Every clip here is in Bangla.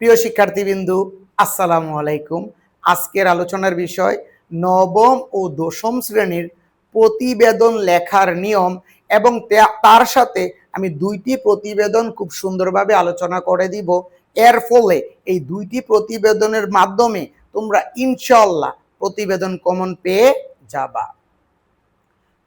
প্রিয় শিক্ষার্থীবৃন্দু, আসসালামু আলাইকুম। আজকের আলোচনার বিষয় নবম ও দশম শ্রেণির প্রতিবেদন লেখার নিয়ম এবং তার সাথে আমি দুইটি প্রতিবেদন খুব সুন্দরভাবে আলোচনা করে দিব। এর ফলে এই দুইটি প্রতিবেদনের মাধ্যমে তোমরা ইনশাল্লাহ প্রতিবেদন কমন পেয়ে যাবা।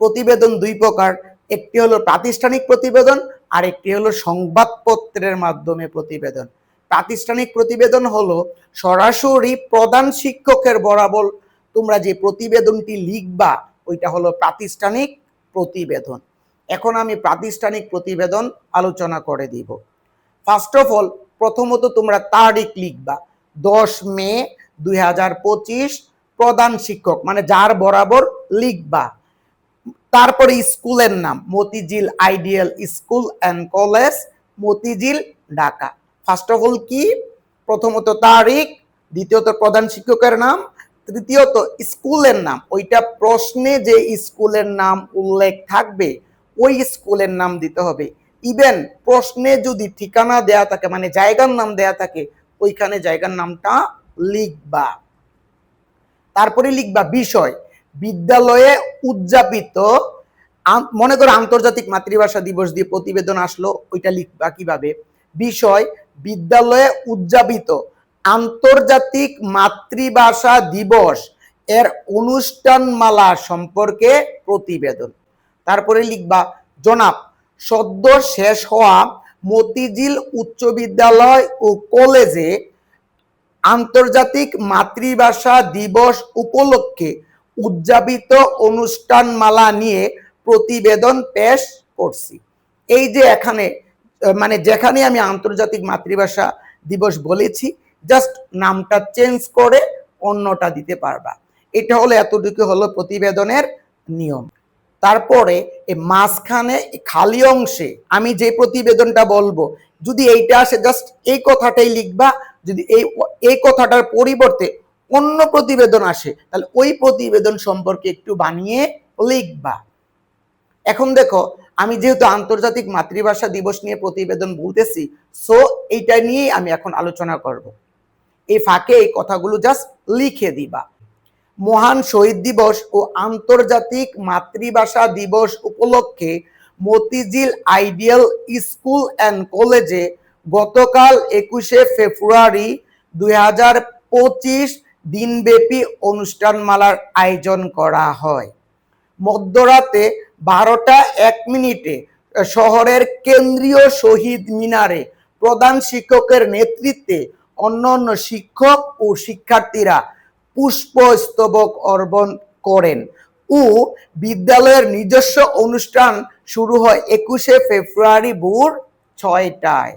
প্রতিবেদন দুই প্রকার, একটি হলো প্রাতিষ্ঠানিক প্রতিবেদন আর একটি হলো সংবাদপত্রের মাধ্যমে প্রতিবেদন। প্রাতিষ্ঠানিক প্রতিবেদন হলো, সরাসরি প্রধান শিক্ষকের বরাবর তোমরা যে প্রতিবেদনটি লিখবা, ওইটা হলো প্রাতিষ্ঠানিক প্রতিবেদন। এখন আমি প্রাতিষ্ঠানিক প্রতিবেদন আলোচনা করে দিব। ফার্স্ট অফ অল প্রথমত তোমরা তারিখ লিখবা। দশ মে দুই হাজার পঁচিশ, প্রধান শিক্ষক মানে যার বরাবর লিখবা। তারপরে স্কুলের নাম, Motijheel ideal school and college, Motijheel, Dhaka. First of all কি? প্রথমত তারিখ, দ্বিতীয়ত প্রধান শিক্ষকের নাম, তৃতীয়ত স্কুলের নাম। ওইটা প্রশ্নে যে স্কুলের নাম উল্লেখ থাকবে, ওই স্কুলের নাম দিতে হবে। ইভেন প্রশ্নে যদি ঠিকানা দেয়া থাকে মানে জায়গার নাম দেয়া থাকে, ওইখানে জায়গার নামটা লিখবা। তারপরে লিখবা বিষয়। বিদ্যালয়ে উদযাপিত মনে করো আন্তর্জাতিক মাতৃভাষা দিবস দিয়ে প্রতিবেদন আসলো, ওইটা লিখবা কীভাবে? বিষয় বিদ্যালয়ে উদযাপিত আন্তর্জাতিক মাতৃভাষা দিবস এর অনুষ্ঠানমালা সম্পর্কে প্রতিবেদন। তারপরে লিখবা, জনাব, সদ্য শেষ হওয়া মতিঝিল উচ্চ বিদ্যালয় ও কলেজে আন্তর্জাতিক মাতৃভাষা দিবস উপলক্ষে উদযাপিত অনুষ্ঠানমালা নিয়ে প্রতিবেদন পেশ করছি। এই যে এখানে মানে যেখানে আমি আন্তর্জাতিক মাতৃভাষা দিবস বলেছি জাস্ট নামটা চেঞ্জ করে অন্যটা দিতে পারবা। এটা হলো এতটুকু হলো প্রতিবেদনের নিয়ম। তারপরে মাঝখানে খালি অংশে আমি যে প্রতিবেদনটা বলব, যদি এইটা আসে জাস্ট এই কথাটাই লিখবা, যদি এই এই কথাটার পরিবর্তে অন্য প্রতিবেদন আসে, তাহলে ওই প্রতিবেদন সম্পর্কে একটু বানিয়ে লিখবা। এখন দেখো আমি যেহেতু আন্তর্জাতিক মাতৃভাষা দিবস নিয়ে প্রতিবেদন বলতেছি সো এইটা নিয়েই আমি এখন আলোচনা করব। এই ফাঁকে এই কথাগুলো জাস্ট লিখে দিবা। মহান শহীদ দিবস ও আন্তর্জাতিক মাতৃভাষা দিবস উপলক্ষে মতিঝিল আইডিয়াল স্কুল অ্যান্ড কলেজে গতকাল একুশে ফেব্রুয়ারি দুই হাজার পঁচিশ দিনব্যাপী অনুষ্ঠানমালার আয়োজন করা হয়। মধ্যরাতে বারোটা এক মিনিটে শহরের কেন্দ্রীয় শহীদ মিনারে প্রধান শিক্ষকের নেতৃত্বে অন্যান্য শিক্ষক ও শিক্ষার্থীরা পুষ্পস্তবক অর্পণ করেন ও বিদ্যালয়ের নিজস্ব অনুষ্ঠান শুরু হয় একুশে ফেব্রুয়ারি ভোর ছয়টায়।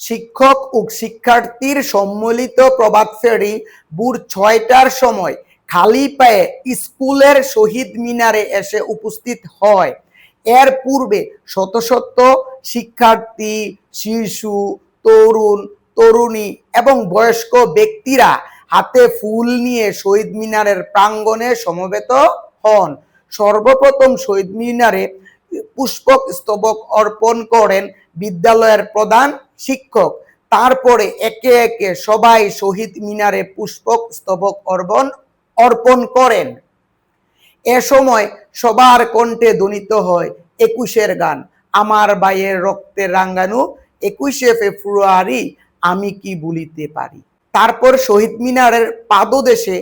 শিক্ষক ও শিক্ষার্থীর সম্মিলিত প্রভাত ফেরি ভোর ছয়টার সময় খালি পায়ে স্কুলের শহীদ মিনারে এসে উপস্থিত হয়। এর পূর্বে শত শত শিক্ষার্থী, শিশু, তরুণ, তরুণী এবং বয়স্ক ব্যক্তিরা হাতে ফুল নিয়ে শহীদ মিনারের প্রাঙ্গণে সমবেত হন। সর্বপ্রথম শহীদ মিনারে পুষ্পক স্তবক অর্পণ করেন বিদ্যালয়ের প্রধান শিক্ষক। তারপরে একে একে সবাই শহীদ মিনারে পুষ্পক স্তবক অর্পণ অর্পণ করেন। এ সময় সবার কণ্ঠে ধ্বনিত হয় একুশের গান, আমার বাইয়ের রক্তে রাঙ্গানু একুশে ফেব্রুয়ারি আমি কি বলিতে পারি? তারপর শহীদ মিনারের পাদদেশে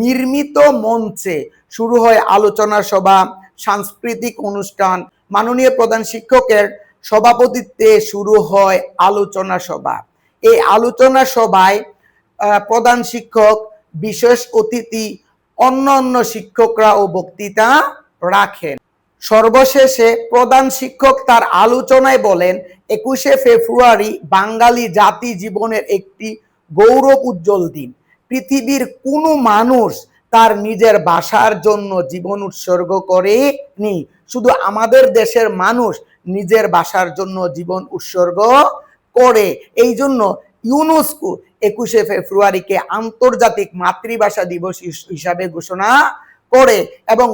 নির্মিত মঞ্চে শুরু হয় আলোচনা সভা, সাংস্কৃতিক অনুষ্ঠান। মাননীয় প্রধান শিক্ষকের সভাপতিত্বে শুরু হয় আলোচনা সভা। এই আলোচনা সভায় প্রধান শিক্ষক বিশেষ অতিথি, অন্য অন্য শিক্ষকরা ও বক্তৃতা রাখেন। সর্বশেষে প্রধান শিক্ষক তার আলোচনায় বলেন, একুশে ফেব্রুয়ারি বাঙালি জাতি জীবনের একটি গৌরব উজ্জ্বল দিন। পৃথিবীর কোনো মানুষ তার নিজের বাসার জন্য জীবন উৎসর্গ করেনি। শুধু আমাদের দেশের মানুষ নিজের বাসার জন্য জীবন উৎসর্গ করে। এই জন্য ইউনেস্কো একুশে ফেব্রুয়ারিকে আন্তর্জাতিক মাতৃভাষা দিবস হিসাবে ঘোষণা করে এবং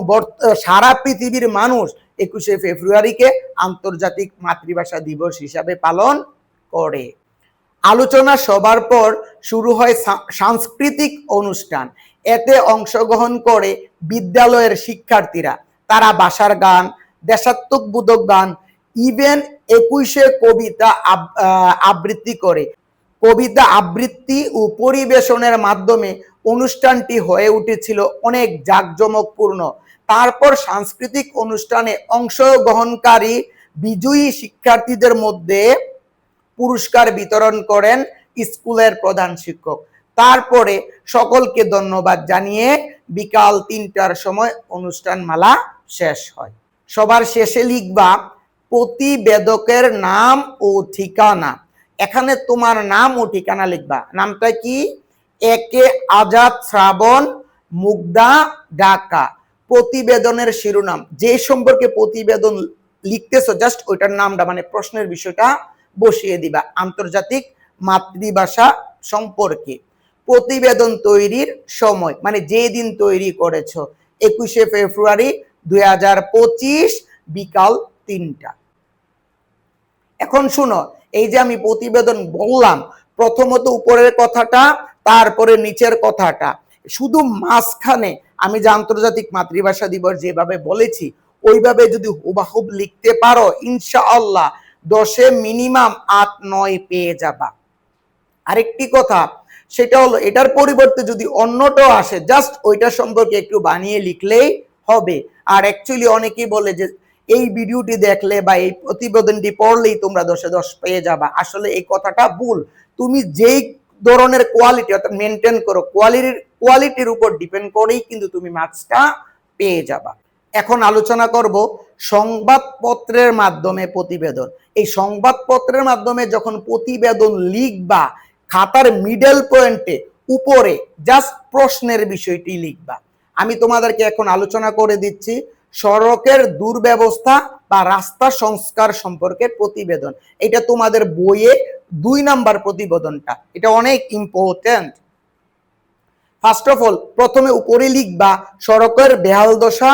সারা পৃথিবীর মানুষ একুশে ফেব্রুয়ারিকে আন্তর্জাতিক মাতৃভাষা দিবস হিসাবে পালন করে। আলোচনা সবার পর শুরু হয় সাংস্কৃতিক অনুষ্ঠান। এতে অংশগ্রহণ করে বিদ্যালয়ের শিক্ষার্থীরা। তারা বাসার গান দেশাত্মকবোধক গান ইভেন একুশে কবিতা আবৃত্তি করে। কবিতা আবৃত্তি ও পরিবেশনের মাধ্যমে অনুষ্ঠানটি হয়ে উঠেছিল অনেক জাঁকজমকপূর্ণ। তারপর সাংস্কৃতিক অনুষ্ঠানে অংশগ্রহণকারী বিজয়ী শিক্ষার্থীদের মধ্যে পুরস্কার বিতরণ করেন স্কুলের প্রধান শিক্ষক। তারপরে সকলকে ধন্যবাদ জানিয়ে বিকাল তিনটার সময় অনুষ্ঠান মালা শেষ হয়। সবার শেষে লিখবা, প্রতিবেদকের নাম ও ঠিকানা। এখানে তোমার নাম ও ঠিকানা লিখবা। নামটা কি? একে আজাদ শ্রাবণ মুগ্ধা ঢাকা। প্রতিবেদনের শিরোনাম। যে সম্পর্কে প্রতিবেদন লিখতেছো জাস্ট ওইটার নামটা মানে প্রশ্নের বিষয়টা বসিয়ে দিবা। আন্তর্জাতিক মাতৃভাষা সম্পর্কে। প্রতিবেদন তৈরির সময় মানে যে দিন তৈরি করেছ, একুশে ফেব্রুয়ারি দু হাজার পঁচিশ বিকাল তিনটা। এখন শুনো এই যে আমি প্রতিবেদন বললাম, প্রথমত উপরের কথাটা, তারপরে নিচের কথাটা। শুধু মাঝখানে আমি যে আন্তর্জাতিক মাতৃভাষা দিবস যেভাবে বলেছি, ওইভাবে যদি হুবাহুব লিখতে পারো, ইনশাআল্লাহ দশে মিনিমাম আট, নয় পেয়ে যাবা। আরেকটি কথা, সেটা হলো এটার পরিবর্তে যদি অন্যটাও আসে, জাস্ট ওইটা সম্পর্কে একটু বানিয়ে লিখলেই হবে। আর অ্যাকচুয়ালি অনেকেই বলে যে এই ভিডিওটি দেখলে বা এই প্রতিবেদনটি পড়লেই তোমরা দশে দশ পেয়ে যাবা। আসলে এই কথাটা ভুল। তুমি যেই ধরনের কোয়ালিটি অর্থাৎ মেনটেন করো কোয়ালিটির কোয়ালিটির উপর ডিপেন্ড করেই কিন্তু তুমি মার্কসটা পেয়ে যাবা। এখন আলোচনা করব সংবাদপত্রের মাধ্যমে প্রতিবেদন। এই সংবাদপত্রের মাধ্যমে যখন প্রতিবেদন লিখবা, খাতার মিডল পয়েন্টে উপরে জাস্ট প্রশ্নের বিষয়টি লিখবা। আমি তোমাদেরকে এখন আলোচনা করে দিচ্ছি। সড়কের দুর্ব্যবস্থা বা রাস্তা সংস্কার সম্পর্কে প্রতিবেদন। এটা তোমাদের বইয়ে দুই নাম্বার প্রতিবেদনটা। এটা অনেক ইম্পর্টেন্ট ফার্স্ট অফ অল প্রথমে উপরে লিখবা, সড়কের বেহাল দশা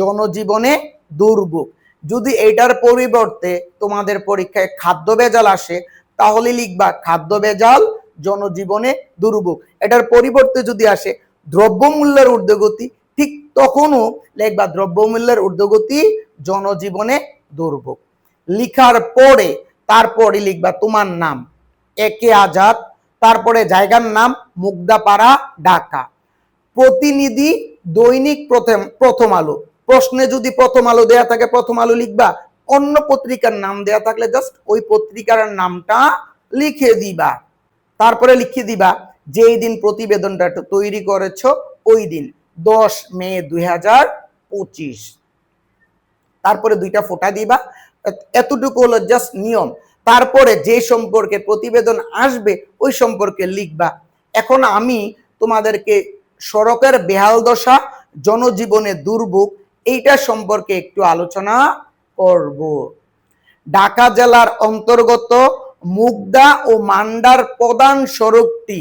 জনজীবনে দুর্ভোগ। যদি এটার পরিবর্তে তোমাদের পরীক্ষায় খাদ্য বেজাল আসে, তাহলে লিখবা খাদ্য বেজাল জনজীবনে দুর্ভোগ। এটার পরিবর্তে যদি আসে, দ্রব্যমূল্যের ঊর্ধ্বগতি ঠিক তখনও লিখবা দ্রব্যমূল্যের ঊর্ধ্বগতি জনজীবনে দুর্ভোগ। লিখার পরে তারপরে লিখবা তোমার নাম। একে আজাদ, তারপরে জায়গার নাম মুগদাপাড়া, ঢাকা। প্রতিনিধি দৈনিক প্রথম প্রথম আলো। প্রশ্নে যদি প্রথম আলো দেয়া থাকে, প্রথম আলো লিখবা। অন্য পত্রিকার নাম দেয়া থাকলে জাস্ট ওই পত্রিকার নামটা লিখে দিবা। তারপরে লিখে দিবা, যেই দিন প্রতিবেদনটা তৈরি করেছ, ওই দিন। দশ মে দুই হাজার পঁচিশ। তারপরে দুইটা ফোঁটা দিবা। এতটুকু হলো জাস্ট নিয়ম। তারপরে যে সম্পর্কে প্রতিবেদন আসবে, ওই সম্পর্কে লিখবা। এখন আমি তোমাদেরকে সড়কের বেহাল দশা, জনজীবনে দুর্ভোগ, এইটা সম্পর্কে একটু আলোচনা করব। ঢাকা জেলার অন্তর্গত মুগদা ও মান্ডার প্রধান সড়কটি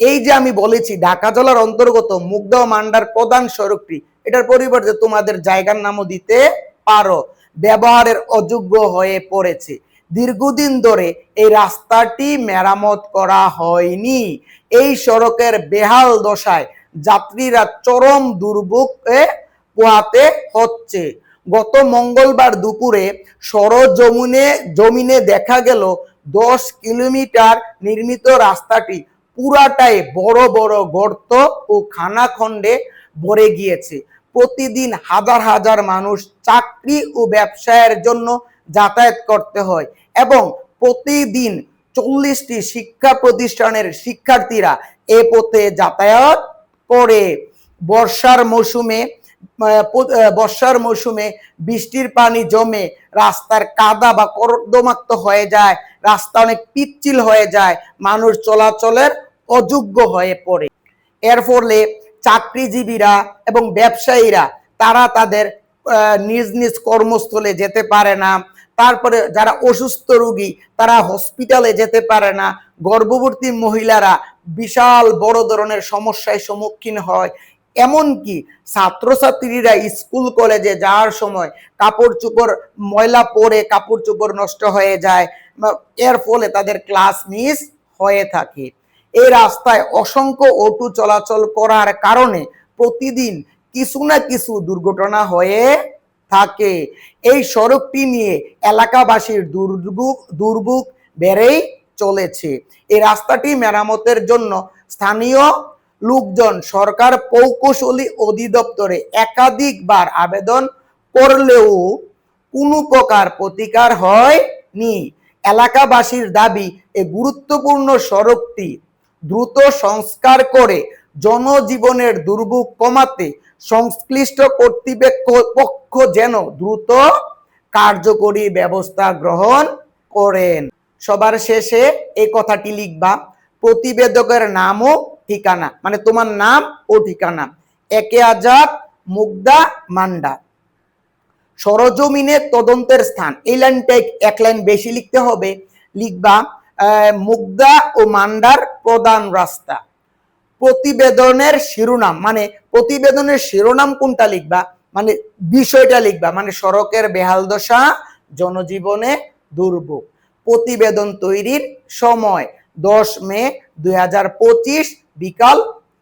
এই যে আমি বলেছি, ঢাকা জেলার অন্তর্গত মুগদা মান্ডার প্রধান সড়কটি, এটার পরিবর্তে তোমাদের জায়গার নামও দিতে পারো। ব্যবহারের অযোগ্য হয়ে পড়েছে। দীর্ঘদিন ধরে এই রাস্তাটি মেরামত করা হয়নি। এই সড়কের বেহাল দশায় যাত্রীরা চরম দুর্ভোগে পোহাতে হচ্ছে। গত মঙ্গলবার দুপুরে সরজমিনে, জমিনে দেখা গেল দশ কিলোমিটার নির্মিত রাস্তাটি পুরাটাই বড় বড় গর্ত ও খানাখণ্ডে ভরে গিয়েছে। প্রতিদিন হাজার হাজার মানুষ চাকরি ও ব্যবসায়ের জন্য যাতায়াত করতে হয় এবং প্রতিদিন চল্লিশটি শিক্ষা প্রতিষ্ঠানের শিক্ষার্থীরা এ পথে যাতায়াত করে। বর্ষার মৌসুমে বর্ষার মৌসুমে বৃষ্টির পানি জমে রাস্তার কাদা বা কর্দমাক্ত হয়ে যায়, রাস্তা অনেক পিচ্ছিল হয়ে যায়, মানুষ চলাচলের অযোগ্য হয়ে পড়ে। এর ফলে চাকরিজীবীরা এবং ব্যবসায়ীরা, তারা তাদের নিজ নিজ কর্মস্থলে যেতে পারে না। তারপরে যারা অসুস্থ রোগী, তারা হসপিটালে যেতে পারে না। গর্ভবতী মহিলারা বিশাল বড় ধরনের সমস্যায় সম্মুখীন হয়। এমনকি ছাত্রছাত্রীরা স্কুল, কলেজে যাওয়ার সময় কাপড় চোপড় ময়লা পরে কাপড় চোপড় নষ্ট হয়ে যায়। এর ফলে তাদের ক্লাস মিস হয়ে থাকে। এই রাস্তায় অসংখ্য অটো চলাচল করার কারণে প্রতিদিন কিছু না কিছু দুর্ঘটনা হয়ে থাকে। এই সড়কটি নিয়ে এলাকাবাসীর দুর্ভোগ দুর্ভোগ বেড়েই চলেছে। এই রাস্তাটি মেরামতের জন্য স্থানীয় লোকজন সরকার প্রকৌশলী অধিদপ্তরে একাধিকবার আবেদন করলেও কোনো প্রকার প্রতিকার হয়নি। এলাকাবাসীর দাবি, এই গুরুত্বপূর্ণ সড়কটি দ্রুত সংস্কার করে জনজীবনের দুর্ভোগ কমাতে সংশ্লিষ্ট কর্তৃপক্ষ পক্ষ যেন দ্রুত কার্যকরী ব্যবস্থা গ্রহণ করেন। সবার শেষে এই কথাটি লিখবা, প্রতিবেদকের নাম ও ঠিকানা মানে তোমার নাম ও ঠিকানা। একে আজাদ মুগদা মান্ডা। সরজমিনে তদন্তের স্থান। এই লাইনটা এক লাইন বেশি লিখতে হবে। লিখবা মুগদা ও মান্ডার প্রধান রাস্তা। প্রতিবেদনের শিরোনাম মানে প্রতিবেদনের শিরোনাম কোনটা লিখবা? মানে বিষয়টা লিখবা মানে সড়কের বেহাল দশা, জনজীবনে দুর্ভোগ। প্রতিবেদন তৈরির সময় দশ মে দু হাজার পঁচিশ বিকাল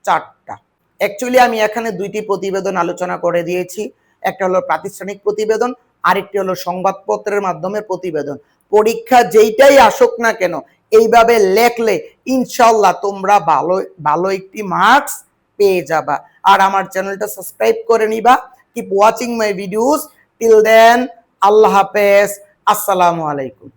চারটা। অ্যাকচুয়ালি আমি এখানে দুইটি প্রতিবেদন আলোচনা করে দিয়েছি। একটা হলো প্রাতিষ্ঠানিক প্রতিবেদন, আরেকটি হলো সংবাদপত্রের মাধ্যমে প্রতিবেদন। পরীক্ষা যেইটাই আসুক না কেন, এইভাবে লেখলে ইনশাল্লাহ তোমরা ভালো ভালো একটি মার্কস পেয়ে যাবা। আর আমার চ্যানেলটা সাবস্ক্রাইব করে নিবা। Keep watching my videos till then Allah হাফেজ। আসসালামু আলাইকুম।